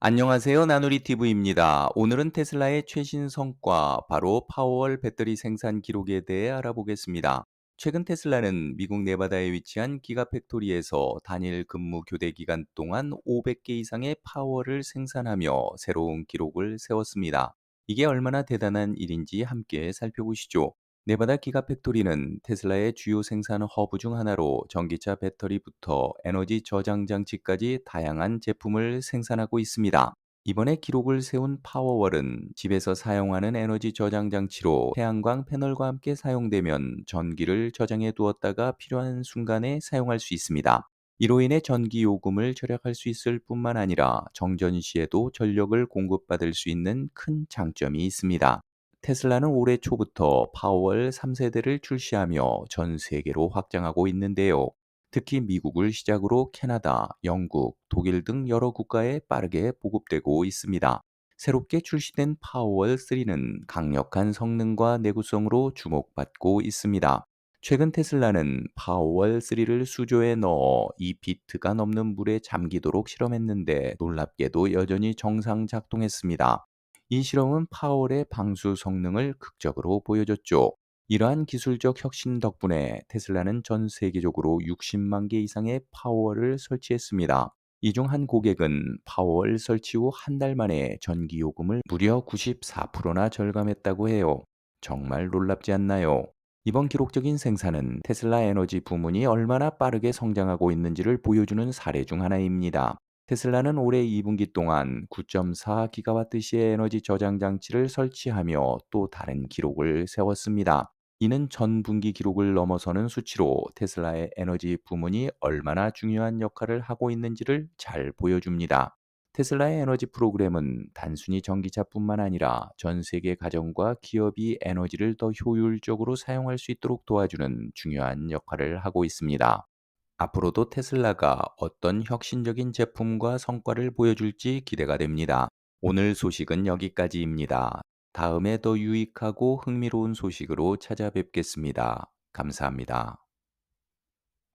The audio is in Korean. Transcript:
안녕하세요. 나누리 TV입니다. 오늘은 테슬라의 최신 성과, 바로 파워월 배터리 생산 기록에 대해 알아보겠습니다. 최근 테슬라는 미국 네바다에 위치한 기가팩토리에서 단일 근무 교대 기간 동안 500개 이상의 파워를 생산하며 새로운 기록을 세웠습니다. 이게 얼마나 대단한 일인지 함께 살펴보시죠. 네바다 기가팩토리는 테슬라의 주요 생산 허브 중 하나로 전기차 배터리부터 에너지 저장 장치까지 다양한 제품을 생산하고 있습니다. 이번에 기록을 세운 파워월은 집에서 사용하는 에너지 저장 장치로 태양광 패널과 함께 사용되면 전기를 저장해 두었다가 필요한 순간에 사용할 수 있습니다. 이로 인해 전기 요금을 절약할 수 있을 뿐만 아니라 정전 시에도 전력을 공급받을 수 있는 큰 장점이 있습니다. 테슬라는 올해 초부터 파워월 3세대를 출시하며 전 세계로 확장하고 있는데요. 특히 미국을 시작으로 캐나다, 영국, 독일 등 여러 국가에 빠르게 보급되고 있습니다. 새롭게 출시된 파워월 3는 강력한 성능과 내구성으로 주목받고 있습니다. 최근 테슬라는 파워월 3를 수조에 넣어 2피트가 넘는 물에 잠기도록 실험했는데 놀랍게도 여전히 정상 작동했습니다. 이 실험은 파월의 방수 성능을 극적으로 보여줬죠. 이러한 기술적 혁신 덕분에 테슬라는 전 세계적으로 60만 개 이상의 파워를 설치했습니다. 이 중 한 고객은 파워를 설치 후 한 달 만에 전기 요금을 무려 94%나 절감했다고 해요. 정말 놀랍지 않나요? 이번 기록적인 생산은 테슬라 에너지 부문이 얼마나 빠르게 성장하고 있는지를 보여주는 사례 중 하나입니다. 테슬라는 올해 2분기 동안 9.4 기가와트시의 에너지 저장 장치를 설치하며 또 다른 기록을 세웠습니다. 이는 전 분기 기록을 넘어서는 수치로 테슬라의 에너지 부문이 얼마나 중요한 역할을 하고 있는지를 잘 보여줍니다. 테슬라의 에너지 프로그램은 단순히 전기차뿐만 아니라 전 세계 가정과 기업이 에너지를 더 효율적으로 사용할 수 있도록 도와주는 중요한 역할을 하고 있습니다. 앞으로도 테슬라가 어떤 혁신적인 제품과 성과를 보여줄지 기대가 됩니다. 오늘 소식은 여기까지입니다. 다음에 더 유익하고 흥미로운 소식으로 찾아뵙겠습니다. 감사합니다.